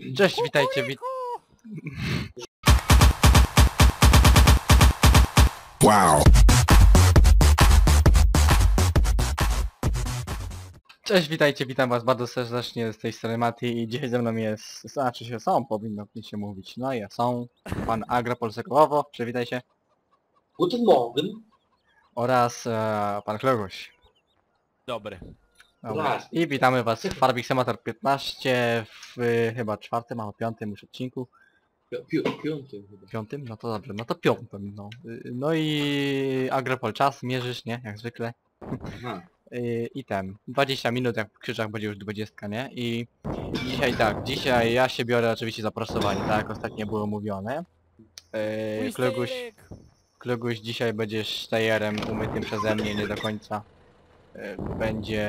Cześć, witajcie, wit... Wow. Cześć, witajcie, witam was bardzo serdecznie z tej strony Mati i dzisiaj ze mną jest, znaczy się są, powinno mi się mówić, no ja są, pan Agra Polsekowo, przywitaj się, Guten Morgen. oraz e, pan Kloguś. Dobry. Dobra. I witamy was w Farbik Semator 15 w y, chyba czwartym albo piątym już odcinku. Pi- pi- Piąty chyba. Piątym? No to dobrze, no to piątym, no. Y, No i Agropol czas, mierzysz, nie? Jak zwykle. Aha. Y, I ten, 20 minut jak w krzyżach będzie już 20, nie? I dzisiaj tak, dzisiaj ja się biorę oczywiście za prasowanie, tak jak ostatnio było mówione. Yy, Kluguś, Kluguś dzisiaj będziesz stejerem umytym przeze mnie nie do końca. Yy, będzie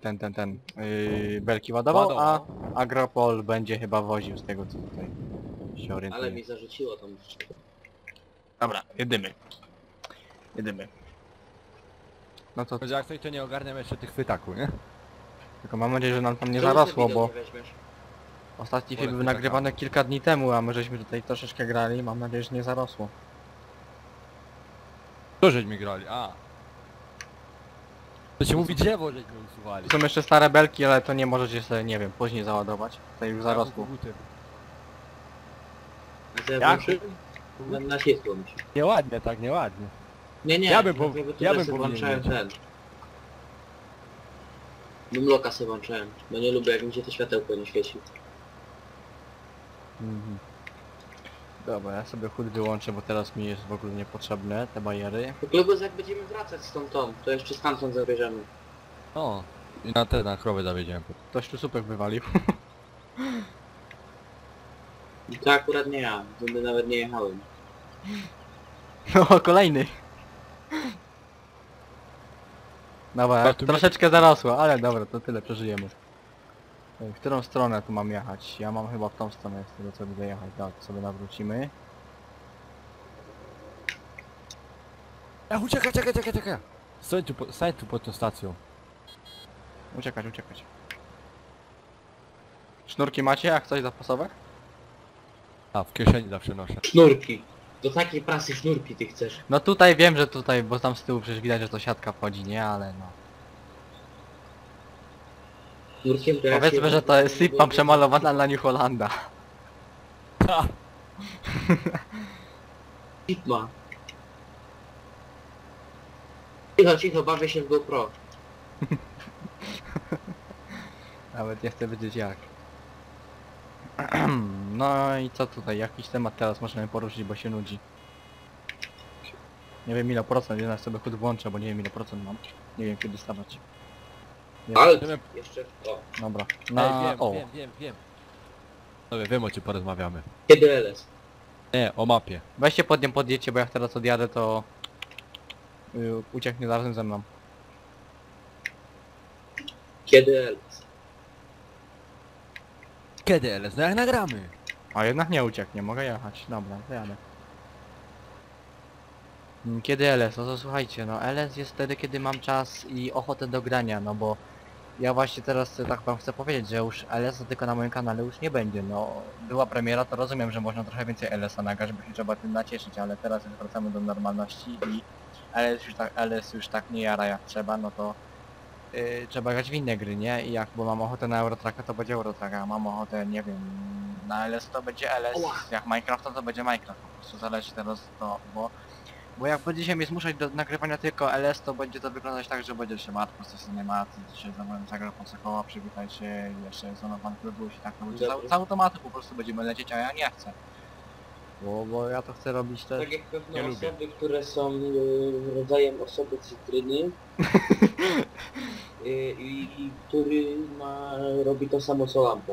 ten, ten, ten, yy, belki ładował, a Agropol będzie chyba woził z tego co tutaj się orientuję. Ale mi zarzuciło troszeczkę. Dobra, jedymy. Jedymy. No to jak ktoś to nie ogarniam jeszcze tych chwytaku, nie? tylko mam nadzieję, że nam tam nie zarosło, bo ostatni Wolę film był nagrywany kilka dni temu, a my żeśmy tutaj troszeczkę grali, mam nadzieję, że nie zarosło. To żeśmy grali, a. To się mówi drzewo, żeśmy usuwali. Są jeszcze stare belki, ale to nie możecie sobie, nie wiem, później załadować. Tutaj już zarosło. Buty. Na? Na, mi się. Nieładnie, tak, nieładnie. Nie, nie. Ja bym po- dlatego tutaj ja bym powinien włączałem ten. Lumloka sobie włączałem, bo nie lubię jak mi się to światełko nie świeci. Mhm. Dobra, ja sobie chód wyłączę, bo teraz mi jest w ogóle niepotrzebne te bariery. W klubu jak będziemy wracać stąd tą, to jeszcze stamtąd zabierzemy. O. I na te, na krowy zawiedziałem. Ktoś tu supek wywalił. I to akurat nie ja, będę nawet nie jechałem. No, kolejny. Dobra, troszeczkę zarosło, ale dobra, to tyle, przeżyjemy. W którą stronę tu mam jechać? Ja mam chyba w tą stronę, z tego co będę jechać. Tak, sobie nawrócimy. Ja uciekaj, czekaj, czekaj, czekaj. Stań tu, po- stań tu pod tą stacją. Uciekać, uciekać. Sznurki macie? Jak coś zapasowe? A, w kieszeni zawsze noszę. Sznurki. Do takiej prasy sznurki ty chcesz. No tutaj wiem, że tutaj, bo tam z tyłu przecież widać, że to siatka wchodzi, nie? Ale no. Sznurkiem to ja Powiedzmy, się- że to jest sypa przemalowana na New Hollanda. Ha! Sigma. Cicho, cicho, bawię się w GoPro. Nawet nie chcę wiedzieć jak. No i co tutaj? Jakiś temat teraz możemy poruszyć, bo się nudzi. Nie wiem ile procent, jednak sobie chód włączę, bo nie wiem ile procent mam. Nie wiem kiedy stawać. Wiemy- jeszcze... O, Dobra. Ej, Na... wiem, o. wiem, wiem, wiem. Dobra, wiem o czym porozmawiamy. kiedy LS? Nie, o mapie. Weźcie pod nią podjedźcie, bo jak teraz odjadę to... Yy, ucieknie razem ze mną. Kiedy LS? Kiedy LS? No jak nagramy? A jednak nie ucieknie, mogę jechać. Dobra, to jadę. Mm, Kiedy LS? No to słuchajcie, no LS jest wtedy, kiedy mam czas i ochotę do grania, no bo ja właśnie teraz e, tak wam chcę powiedzieć, że już LS tylko na moim kanale już nie będzie, no była premiera, to rozumiem, że można trochę więcej LS-a nagrać, bo się trzeba tym nacieszyć, ale teraz już wracamy do normalności i LS już tak, LS już tak nie jara jak trzeba, no to yy, trzeba grać w inne gry, nie? I jak, bo mam ochotę na Eurotracka, to będzie Eurotracka, a mam ochotę, nie wiem, na LS to będzie LS, jak Minecraft to będzie Minecraft, po prostu zależy teraz to, bo bo jak będziecie mnie zmuszać do nagrywania tylko LS, to będzie to wyglądać tak, że będzie trzeba po prostu nie ma, dzisiaj zabrałem zagrał Podsakowa, przywitaj się, jeszcze są pan Klubuś i tak to będzie z automatu po prostu będziemy lecieć, a ja nie chcę. Bo, bo ja to chcę robić też. Tak jak pewne Nie lubię. osoby, które są y, rodzajem osoby cytryny y, i, i który ma, robi to samo co lampa.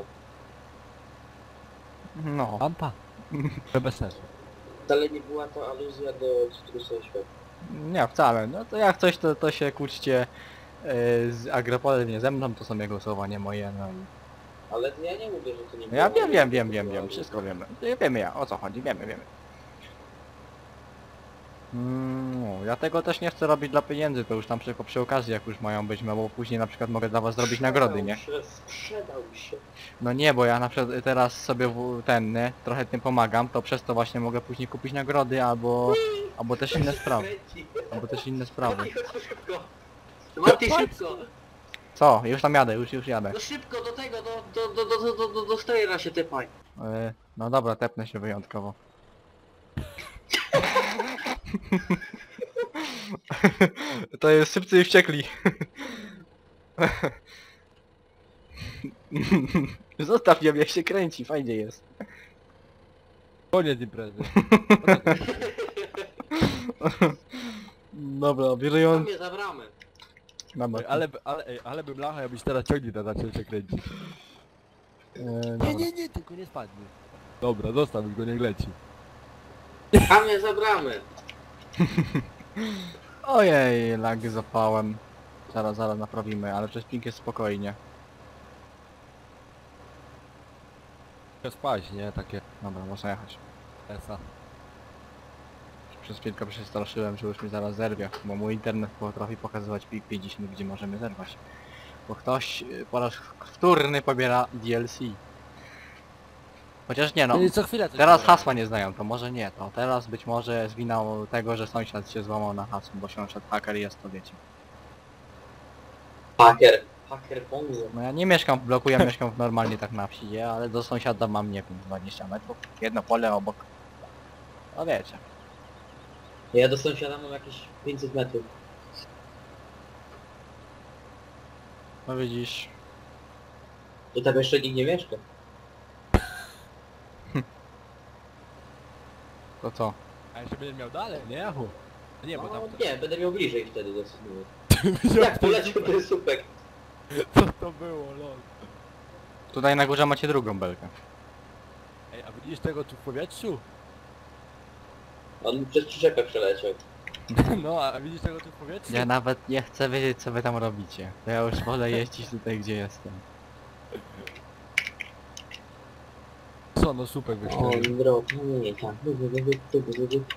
No. Lampa? To bez sensu. Wcale nie była to aluzja do cytrusa świata. Nie, wcale. No to jak coś, to, to się kłóćcie e, z Agropolem, nie ze mną, to są jego słowa, nie moje, no i... Ale ja nie mówię, że to nie No ja wiem, wiem, wiem, wiem, wiem, wszystko wiemy. Wiemy ja, o co chodzi, wiemy, wiemy. Mm, no, ja tego też nie chcę robić dla pieniędzy, to już tam tylko przy okazji jak już mają być, no bo później na przykład mogę dla was zrobić nagrody, nie? Sprzedał się, Sprzedał się. No nie, bo ja na przykład teraz sobie w, ten, nie, trochę tym pomagam, to przez to właśnie mogę później kupić nagrody albo, albo też inne sprawy, Kręci. albo też inne sprawy. Mati, chodź tu szybko. Mati, szybko. Co? Już tam jadę, już, już jadę. No szybko do tego, do, do, do, do, do, do, do stejera się typaj. E, no dobra, tepnę się wyjątkowo. To jest szybcy i wściekli. Zostaw ją, jak się kręci, fajnie jest. Koniec imprezy. Dobra, Tam bierując... mnie za bramę. Ale, ale, ej, ale bym lachał, jakbyś teraz ciągnik na zaczął się kręcić. e, Nie, nie, nie, tylko nie spadnie. Dobra, zostaw go, niech leci. Tam mnie za bramę. Ojej, lag zapałem. Zaraz, zaraz naprawimy, ale przez pink jest spokojnie. Chcę spać, nie? Takie Dobra, można jechać. esa. Przez chwilkę przestraszyłem, że już mi zaraz zerwie, bo mój internet potrafi pokazywać pik 50, gdzie możemy zerwać. Bo ktoś y, po raz wtórny pobiera DLC. Chociaż nie no, Ej, co chwilę teraz hasła nie znają, to może nie, to teraz być może jest wina tego, że sąsiad się złamał na hasło, bo sąsiad haker jest, to wiecie. Haker. Haker Bonzo. No ja nie mieszkam w bloku, ja mieszkam w normalnie tak na wsi, nie? ale do sąsiada mam, nie wiem, 20 metrów, jedno pole obok. No wiecie. Ja do sąsiada mam jakieś 500 metrów. No widzisz, To tam jeszcze nikt nie mieszka. To co? A jeszcze będę miał dalej, nie Jachu? Nie, bo no, tam... nie, będę miał bliżej wtedy dosyć. Wziął Jak poleciał ten supek. Co to było, lol. Tutaj na górze macie drugą belkę. Ej, a widzisz tego tu w powietrzu? On przez przyczepę przeleciał. No, a widzisz tego tu w powietrzu? Ja nawet nie chcę wiedzieć co wy tam robicie. To ja już wolę jeździć tutaj gdzie jestem. Co, no supek wyszło. On drog, no nie, nie, tak.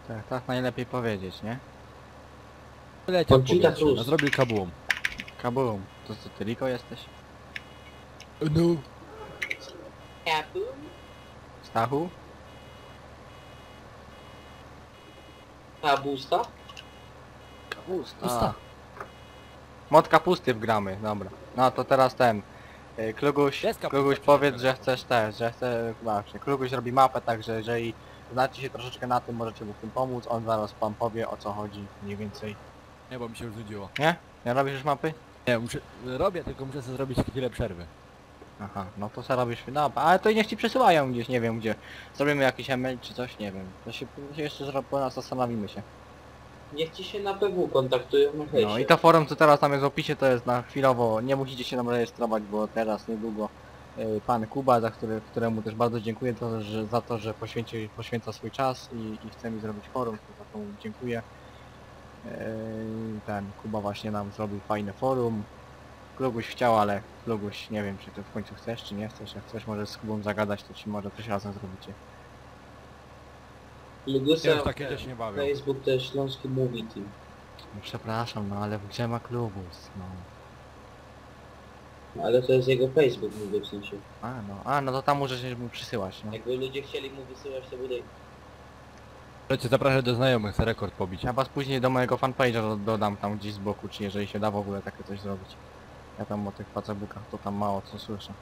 Tak, tak najlepiej powiedzieć, nie? Leciał w Conchita powietrze, no zrobił kabułą. Kabum. To co, ty Riko jesteś? No. Stachu? A busta? Kapusta. Pusta. Mod kapusty wgramy, dobra. No to teraz ten. Y, Kluguś, powiedz, że chcesz też, że chce, właśnie, Kluguś robi mapę, także jeżeli znacie się troszeczkę na tym, możecie mu w tym pomóc, on zaraz wam powie o co chodzi, mniej więcej. Nie, bo mi się już nudziło. Nie? Nie robisz już mapy? Nie, muszę... Robię, tylko muszę sobie zrobić chwilę przerwy. Aha, no to co robisz? No, ale to niech ci przesyłają gdzieś, nie wiem gdzie. Zrobimy jakiś email czy coś, nie wiem. To się, to się jeszcze zro- po nas zastanowimy się. Niech ci się na PW kontaktują na hejsie. No i to forum co teraz tam jest w opisie to jest na chwilowo, nie musicie się tam rejestrować, bo teraz niedługo y, pan Kuba, za który, któremu też bardzo dziękuję to, że, za to, że poświęci, poświęca swój czas i, i chce mi zrobić forum, to za to mu dziękuję. Yy, ten Kuba właśnie nam zrobił fajne forum. Kluguś chciał, ale Kluguś nie wiem czy ty w końcu chcesz czy nie chcesz, jak chcesz może z Kubą zagadać to ci może coś razem zrobicie. Lugusa, Ja już takie też nie bawię. Facebook to jest Śląski Movie Team. No przepraszam, no ale gdzie ma Klubus? No. Ale to jest jego Facebook mówię w sensie. A no, a no to tam możesz mu przysyłać, no. Jakby ludzie chcieli mu wysyłać to bude... Lecie, zapraszam do znajomych, chcę rekord pobić. Ja was później do mojego fanpage'a do- dodam tam gdzieś z boku, czy jeżeli się da w ogóle takie coś zrobić. Ja tam o tych facebookach to tam mało co słyszę.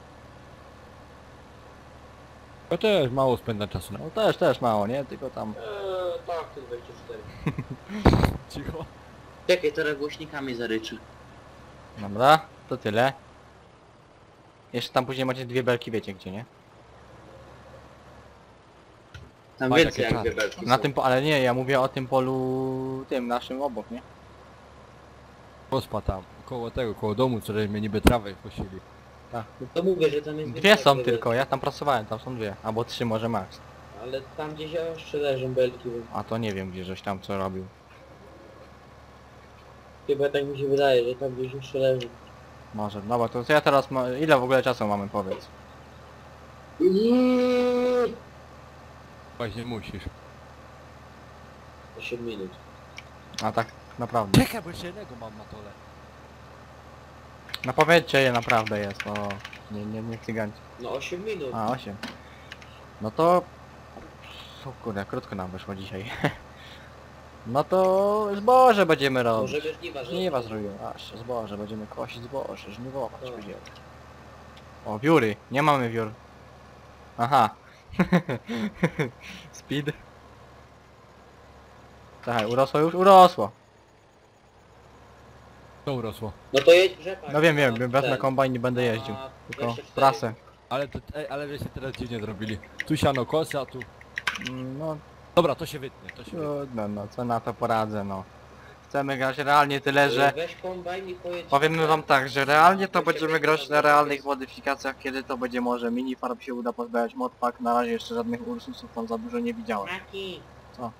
To też mało spędzam czasu na... No też, też mało, nie? Tylko tam... Eee, tak, to 24. Cicho. Czekaj, teraz głośnikami zaryczy. Dobra, to tyle. Jeszcze tam później macie dwie belki, wiecie gdzie, nie? Tam Masz więcej jak czary. dwie belki Na są. tym, po... ale nie, ja mówię o tym polu, tym naszym obok, nie? Pospa tam, koło tego, koło domu, co żeśmy niby trawę Tak. To mówię, że tam jest Dwie są tylko, ja tam pracowałem, tam są dwie. Albo trzy może max. Ale tam gdzieś jeszcze leżą belki. bo A to nie wiem gdzie żeś tam co robił. Chyba tak mi się wydaje, że tam gdzieś jeszcze leżą. Może, dobra, to co ja teraz ma... Ile w ogóle czasu mamy, powiedz? Eee, Właśnie musisz. 8 minut. A tak naprawdę. Czekaj, bo jeszcze jednego mam na tole. No powiedzcie je naprawdę jest, o nie, nie, nie cygancie. No 8 minut. A, 8. No to... O kurde, krótko nam wyszło dzisiaj. No to zboże będziemy robić. Może żniwa, że... Żniwa zrobimy, aż zboże, będziemy kosić zboże, żniwować Tak. będziemy. O, wióry, nie mamy wiór. Aha. Speed. Czekaj, urosło już? Urosło. To urosło. No to jedź rzepak. No wiem, wiem, na wiem, wezmę ten, kombajn i będę jeździł. na Tylko 24. prasę. Ale to, ej, ale żeście teraz dziwnie zrobili. Tu siano kosy, a tu... No Dobra, to się wytnie, to się wytnie. trudno, no co na to poradzę, no. Chcemy grać realnie tyle, że... Weź kombajn i pojedź... Powiemy wam tak, że realnie to będziemy grać na realnych modyfikacjach, kiedy to będzie może mini farm się uda pozbierać modpack, na razie jeszcze żadnych Ursusów tam za dużo nie widziałem. Maki. Co?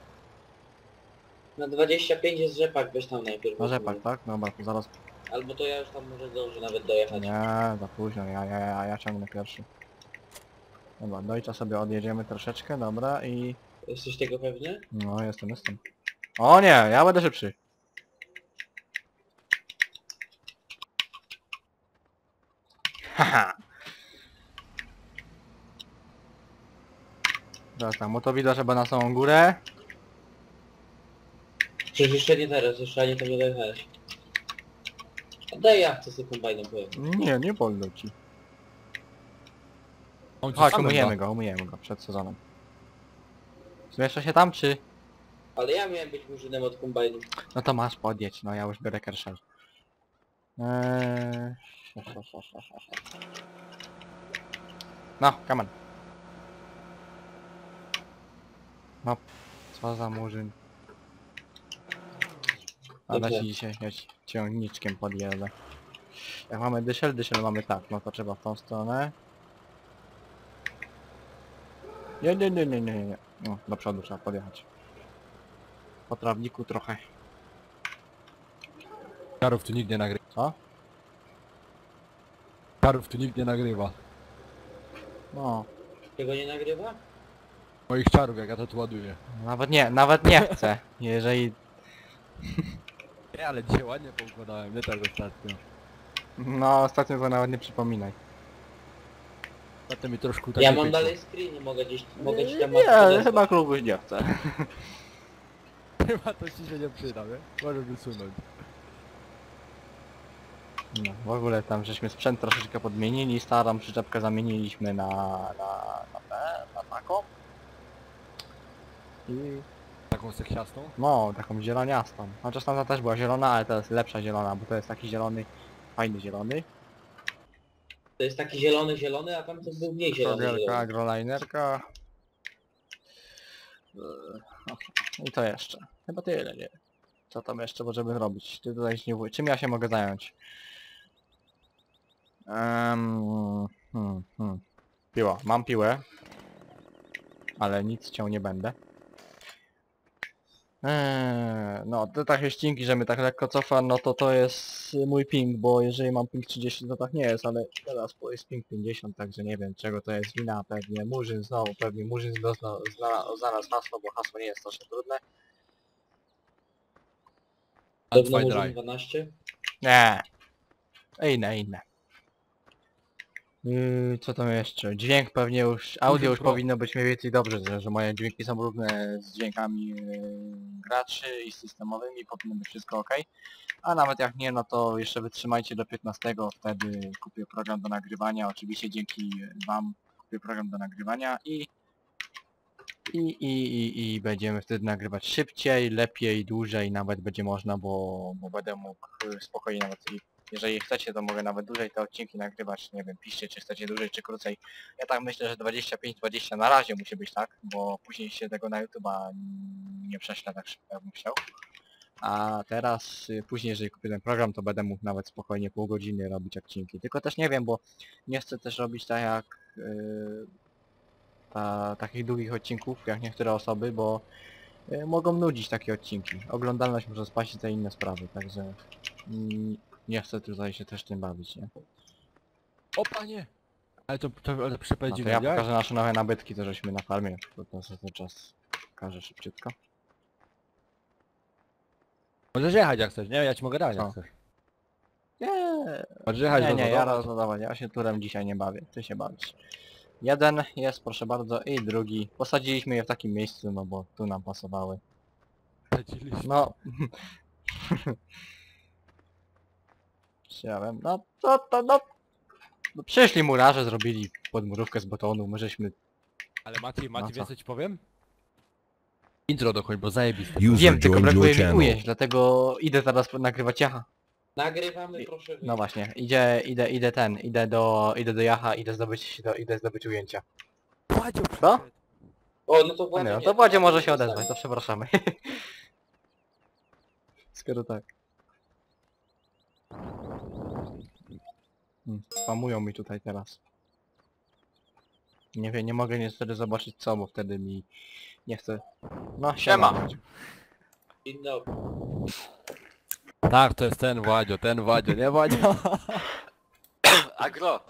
Na 25 jest rzepak, weź tam najpierw. Na rzepak, tak? Dobra, to zaraz... Albo to ja już tam może zdążę nawet dojechać. Nie, za późno, ja, ja, ja, ja ciągnę pierwszy. Dobra, dojcza sobie odjedziemy troszeczkę, dobra i... Jesteś tego pewny? No, jestem, jestem. O nie, ja będę szybszy. Haha. Teraz tak, motowido trzeba na samą górę. Przecież jeszcze nie teraz, jeszcze ani tam nie dojechałeś. A Daj ja chcę sobie kombajnem pojechać. Nie, nie wolno ci. On ci Chodź, umyjemy go, umyjemy go przed sezonem. Zmieszcza się tam, czy... Ale ja miałem być murzynem od kombajnu. No to masz podjedź, no ja już biorę Kershaw. Eee... No, come on. No, co za murzyn. Ale Dobrze. ci dzisiaj ci ciągniczkiem podjedę. Jak mamy dyszel, dyszel mamy tak, no to trzeba w tą stronę. Nie, nie, nie, nie, nie, nie. No, do przodu trzeba podjechać. Po trawniku trochę. Karów tu nikt nie nagrywa. Co? Karów tu nikt nie nagrywa. No, Tego nie nagrywa? Moich czarów, jak ja to tu ładuję. nawet nie, nawet nie chcę. Jeżeli... Nie, ale dzisiaj ładnie poukładałem, nie tak ostatnio. No, ostatnio to nawet nie przypominaj. Potem mi troszkę tak Ja mam dalej screen, mogę gdzieś, mogę ci tam Nie, chyba klubuś nie chce. Chyba to ci się nie przyda, nie? Może wysunąć. No, w ogóle tam żeśmy sprzęt troszeczkę podmienili, starą przyczepkę zamieniliśmy na... na... na, na taką. I... Taką seksiastą. no, taką zieloniastą. Chociaż tamta też była zielona, ale to jest lepsza zielona, bo to jest taki zielony, fajny zielony. To jest taki zielony, zielony, a tam to był mniej zielony. Prowielka, zielony. agrolinerka. Eee, I to jeszcze. Chyba tyle, nie wiem. Co tam jeszcze możemy zrobić? Ty tutaj się nie wuj- Czym ja się mogę zająć? Um, hmm, hmm. Piła. Mam piłę. Ale nic cię nie będę. Eee, no, te takie ścinki, że my tak lekko cofa, no to to jest mój ping, bo jeżeli mam ping 30 to tak nie jest, ale teraz jest ping 50, także nie wiem czego to jest wina, pewnie Murzyn znowu, pewnie Murzyn zna, zna, znalazł hasło, bo hasło nie jest strasznie trudne. Unfind Murzyn Drive. 12? Nie. Inne, inne. Yy, co tam jeszcze? Dźwięk pewnie już, audio już powinno być mniej więcej dobrze, że, że moje dźwięki są równe z dźwiękami yy, graczy i systemowymi, powinno być wszystko ok. A nawet jak nie, no to jeszcze wytrzymajcie do 15, wtedy kupię program do nagrywania, oczywiście dzięki wam kupię program do nagrywania i i, i, i, i będziemy wtedy nagrywać szybciej, lepiej, dłużej nawet będzie można, bo, bo będę mógł y, spokojnie nawet i jeżeli chcecie to mogę nawet dłużej te odcinki nagrywać, nie wiem, piszcie czy chcecie dłużej czy krócej. Ja tak myślę, że 25-20 na razie musi być tak, bo później się tego na YouTube'a nie prześlę tak szybko jak bym chciał. A teraz, y, później jeżeli kupię ten program, to będę mógł nawet spokojnie pół godziny robić odcinki. Tylko też nie wiem, bo nie chcę też robić tak jak yy, ta, takich długich odcinków, jak niektóre osoby, bo y, mogą nudzić takie odcinki. Oglądalność może spaść i te inne sprawy, także mm, nie chcę tutaj się też tym bawić, nie? O panie! Ale to, to, ale No przepowiedzi to ja pokażę nasze nowe nabytki, to żeśmy na farmie, to za ten czas pokażę szybciutko. Możesz jechać jak chcesz, nie? Ja ci mogę dać jak chcesz. Nie, Możesz jechać nie, do nie, ja domu. rozładować, ja się turem dzisiaj nie bawię, ty się bawisz. Jeden jest, proszę bardzo, i drugi. Posadziliśmy je w takim miejscu, no bo tu nam pasowały. No. Chciałem, no to, to, no. no. Przyszli murarze, zrobili podmurówkę z betonu, my żeśmy... Ale Mati, No Mati, co? wiesz co ci powiem? Intro dokoń, bo zajebiste. User Wiem, tylko joined your brakuje mi channel. ujęć, dlatego idę zaraz nagrywać jacha. Nagrywamy, proszę. No właśnie, idzie, idę, idę ten, idę do, idę do jacha, idę zdobyć, do, idę zdobyć ujęcia. Władzio Co? O, no to no nie, to Władzie może się odezwać, to przepraszamy. Skoro tak. Hmm, Spamują mi tutaj teraz. Nie wiem, nie mogę niestety zobaczyć co, bo wtedy mi nie chce. No, siema. Dzień dobry. Tak, to jest ten Władzio, ten Władzio, nie Władzio? Agro,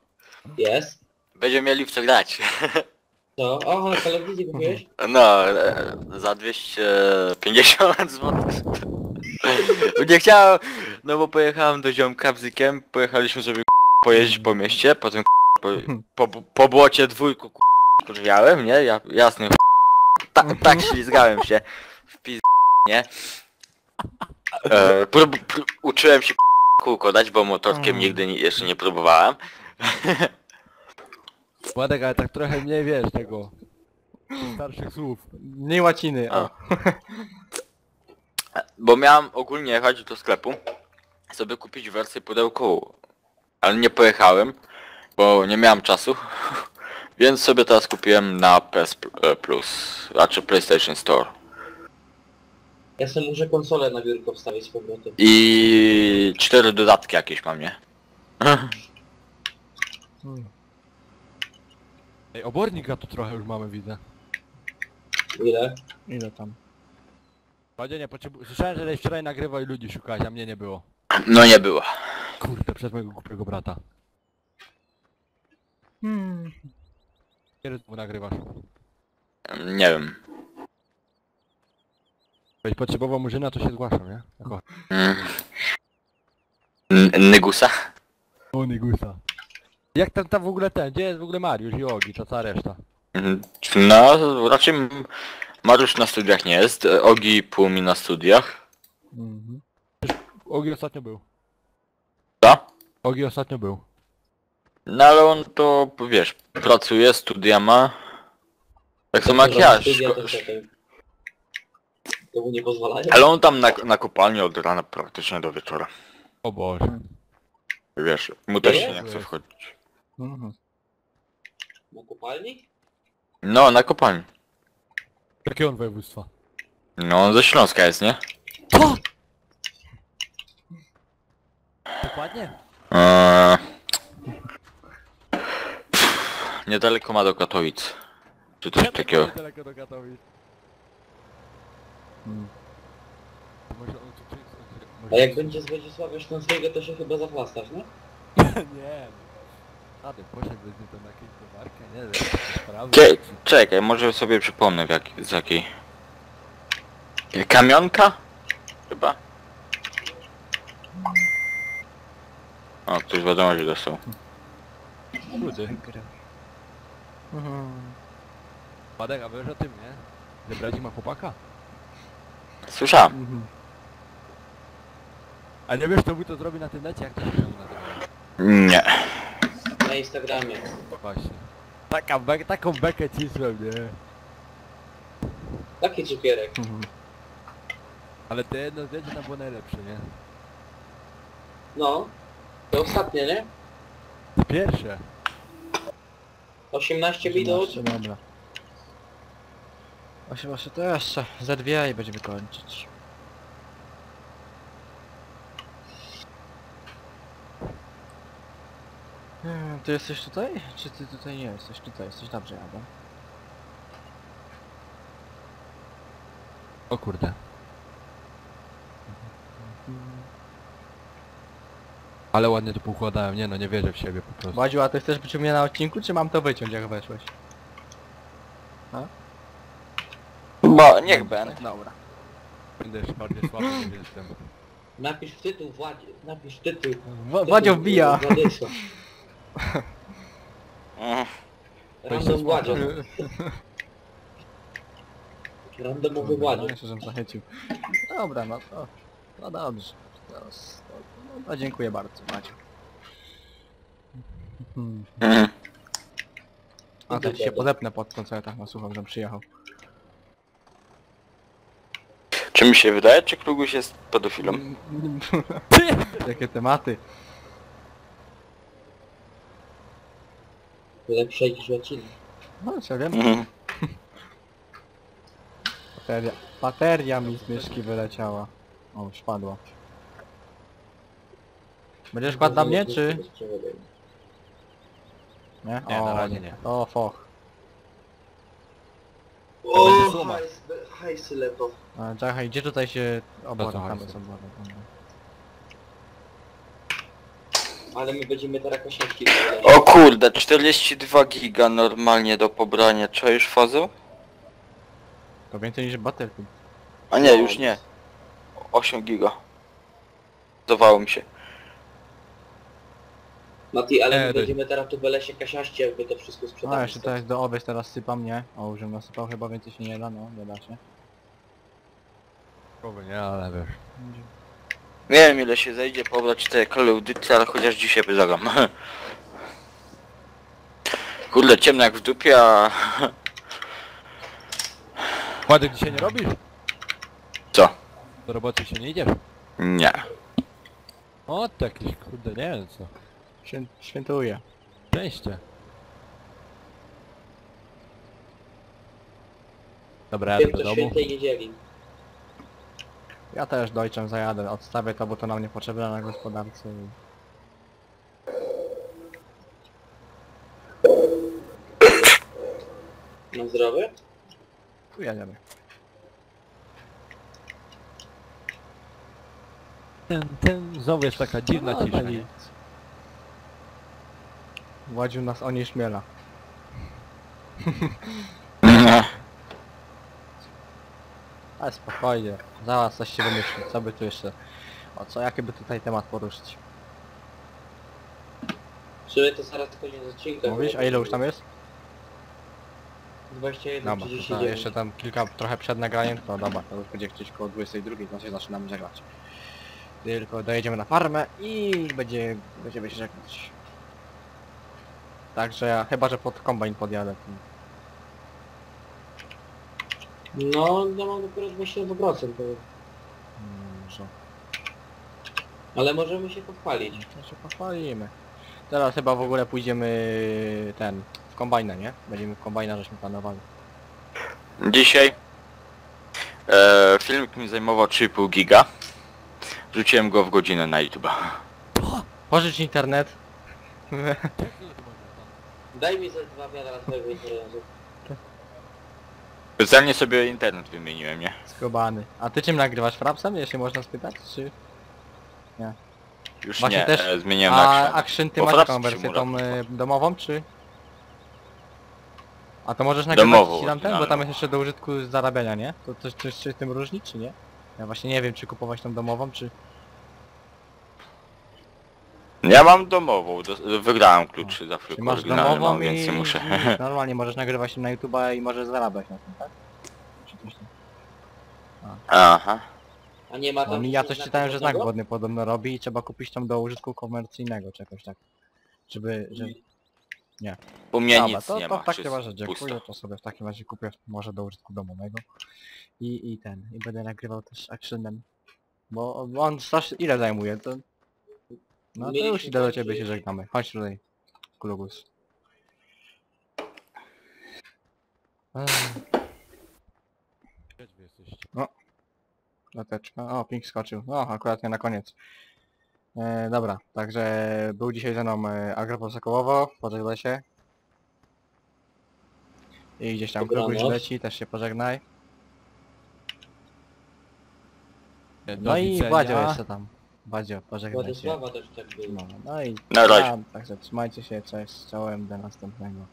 Jest. będziemy mieli w co grać. Co? Aha, telewizję kupiłeś? No, e, za 250 zł. Nie chciałem, no bo pojechałem do ziomka bzykiem, pojechaliśmy sobie pojeździć po mieście, potem po, po, po błocie dwójku kurwiałem, nie? Ja, jasny ta, tak ślizgałem się w pizd... nie? E, prób, prób, uczyłem się kółko dać, bo motorkiem nigdy nie, jeszcze nie próbowałem. Władek, ale tak trochę mniej wiesz tego. Starszych słów. Nie łaciny, o. Bo miałem ogólnie jechać do sklepu, sobie kupić wersję pudełkową. Ale nie pojechałem, bo nie miałem czasu. Więc sobie teraz kupiłem na PS Pl- Plus, raczej PlayStation Store. Ja sobie muszę konsolę na biurko wstawić z powrotem. I cztery dodatki jakieś mam, nie? Hmm. Ej, obornika tu trochę już mamy, widzę. Ile? Ile tam? Władzio, nie potrzebuję... Słyszałem, że żeś wczoraj nagrywał i ludzi szukałeś, a mnie nie było. No nie było. Kurde, przez mojego głupiego brata. Hmm. Kiedy tu nagrywasz? Nie wiem. Byś potrzebował murzyna, to się zgłaszam, nie? Jako... Mm. N- Nygusa? O, Nigusa. Jak tam, tam w ogóle ten? Gdzie jest w ogóle Mariusz i Ogi, to cała reszta? Mm, No, raczej m- Mariusz na studiach nie jest, Ogi pół mi na studiach. Mhm. Ogi ostatnio był. Co? Ogi ostatnio był. No ale on to, wiesz, pracuje, studia ma. Tak samo jak ja. Studia szko- to. To mu nie pozwalają? Ale on tam na, na kopalni od rana praktycznie do wieczora. O Boże. Wiesz, mu też się nie chce wchodzić. Mhm. Na kopalni? No, na kopalni. Jakie on województwa? No, on ze Śląska jest, nie? Co? Dokładnie? Eee... Pff, Niedaleko ma do Katowic. Czy coś takiego. Daleko do Katowic. Hmm. Może on tu- tu- A jak będzie z Władysława Śląskiego, to się chyba zachlastasz, no? Nie. Rady, poszedłbyś mi to na jakąś towarkę, nie wiem. Sprawy. Cze czekaj, może sobie przypomnę w jak z jakiej. Kamionka? O, ktoś wiadomość dostał. Ludy. Mhm. Padek, a wiesz o tym, nie? Że Bradzik ma chłopaka? Słyszałem. Mhm. A nie wiesz, kto by to zrobi na tym necie? Jak to się nazywa? Nie. Na Instagramie. Właśnie. Taka be taką bekę cisłem, nie? Taki cukierek. Mhm. Ale te jedno zdjęcie tam było najlepsze, nie? No. To ostatnie, nie? Pierwsze. 18 minut. 18, dobra. Właśnie, właśnie to jeszcze ze dwie i będziemy kończyć. Hmm, Ty jesteś tutaj? Czy ty tutaj nie jesteś? Tutaj jesteś, dobrze jadę. O kurde. Ale ładnie to poukładałem, nie no, nie wierzę w siebie po prostu. Badziu, a ty chcesz być u mnie na odcinku, czy mam to wyciąć jak weszłeś? Bo niech będę. Dobra. Będę jeszcze bardziej słaby niż jestem. Napisz tytuł, Władzie, napisz tytuł. Wa- Władzio wbija! Władysław. Mm. Random Władzio. Randomowy Władzio. No, jeszcze zachęcił. Dobra, no to... No dobrze. Teraz, no, to dziękuję bardzo, Maciu. Mhm. A to ci się podepnę pod to, co ja tak nasłucham, że przyjechał. Czy mi się wydaje, czy Kluguś jest pedofilą? Jakie tematy. Lepsze niż łaciny. No, co ja wiem. Mhm. Bateria, bateria mi z myszki wyleciała. O, już padła. Będziesz kładł na mnie, czy... Nie? Nie, o, na razie nie. O, foch. O, będzie suma. hajs, hajsy lepo. A, Czekaj, gdzie tutaj się... Obory, co, tam jest dobra. Ale my będziemy teraz kosiarki. O kurde, 42 giga normalnie do pobrania. Czujesz fazę? To więcej niż Battlefield. A nie, już nie. 8 giga. Zdawało mi się. Mati, ale Nie, my to- będziemy teraz tu w lesie kasiaście, jakby to wszystko A, sprzedać. jeszcze teraz do obyś teraz sypam, nie? O, już nasypał, chyba więcej się nie da, no, nie da się. Kogo nie, ale wiesz. Nie wiem ile się zejdzie pobrać te Duty, ale chociaż dzisiaj by zagram. Kurde, ciemno jak w dupie, a... Władek dzisiaj nie robisz? Co? Do roboty się nie idziesz? Nie. O, to jakiś kurde, nie wiem co. Świę, świętuję. Szczęście. Dobra, jadę do Święto domu. świętej niedzieli. Ja też dojczem zajadę, odstawię to, bo to nam niepotrzebne na gospodarce. i- Na zdrowie? Tu jedziemy. Ten, ten, znowu jest taka dziwna No, cisza, to nie? Władził nas o nieśmiela. Ale spokojnie, zaraz coś się wymyśli, co by tu jeszcze... O co, jaki by tutaj temat poruszyć? Sumie to zaraz koniec odcinka. Mówisz, a ile już tam jest? 21, Dobra, to 39. jeszcze tam kilka, trochę przed nagraniem, to dobra, to już będzie gdzieś koło 22, to się zaczynamy żegnać. Tylko dojedziemy na farmę i będzie, będziemy się żegnać. Także ja, chyba, że pod kombajn podjadę. No, ja mam dopiero 22%, to... Mm, Może. ale możemy się pochwalić. To się pochwalimy. Teraz chyba w ogóle pójdziemy ten, w kombajnę, nie? Będziemy w kombajna, żeśmy planowali. Dzisiaj e, filmik mi zajmował 3,5 giga. Rzuciłem go w godzinę na YouTube. Pożycz internet. Daj mi ze dwa wiadra swojego internetu. Specjalnie sobie internet wymieniłem, nie? Skobany. A ty czym nagrywasz? Frapsem, jeśli można spytać? Czy... Już Właśnie nie, też- e, zmieniłem na A action. Action ty Bo masz taką wersję tą mura- y, domową, czy? A to możesz nagrywać Domową, ci tam ten, bo tam oryginalną. jest jeszcze do użytku zarabiania, nie? To coś, coś się tym różni, czy nie? Ja właśnie nie wiem, czy kupować tą domową, czy... Ja mam domową, do, wygrałem klucz za Czy fryku masz oryginalny, domową mam, więc i, nie muszę. i normalnie możesz nagrywać się na YouTube'a i możesz zarabiać na tym, tak? Czy coś tam? Aha. A nie ma No tam... mi ja coś czytałem, że znak wodnego? wodny podobno robi i trzeba kupić tam do użytku komercyjnego czegoś tak. Żeby, że... U mnie Dobra, nic to, nie to ma, w takim razie dziękuję, pusto. to sobie w takim razie kupię może do użytku domowego. I, i ten, i będę nagrywał też actionem. Bo bo on strasznie, ile zajmuje, to... No to już idę do ciebie się żegnamy. Chodź tutaj, Kulugus. Jesteście? Lateczka. O, ping skoczył. O, akurat nie na koniec. E, dobra, także był dzisiaj ze mną e, Agropol Sokołowo, pożegnaj się. I gdzieś tam Dobranoc. Kulugus leci, też się pożegnaj. Do No i widzenia. Władzio jeszcze tam. Władzio, pożegnaj się. Władysława też tak było. No, no i Na razie. ja, także trzymajcie się, cześć, czołem, do następnego.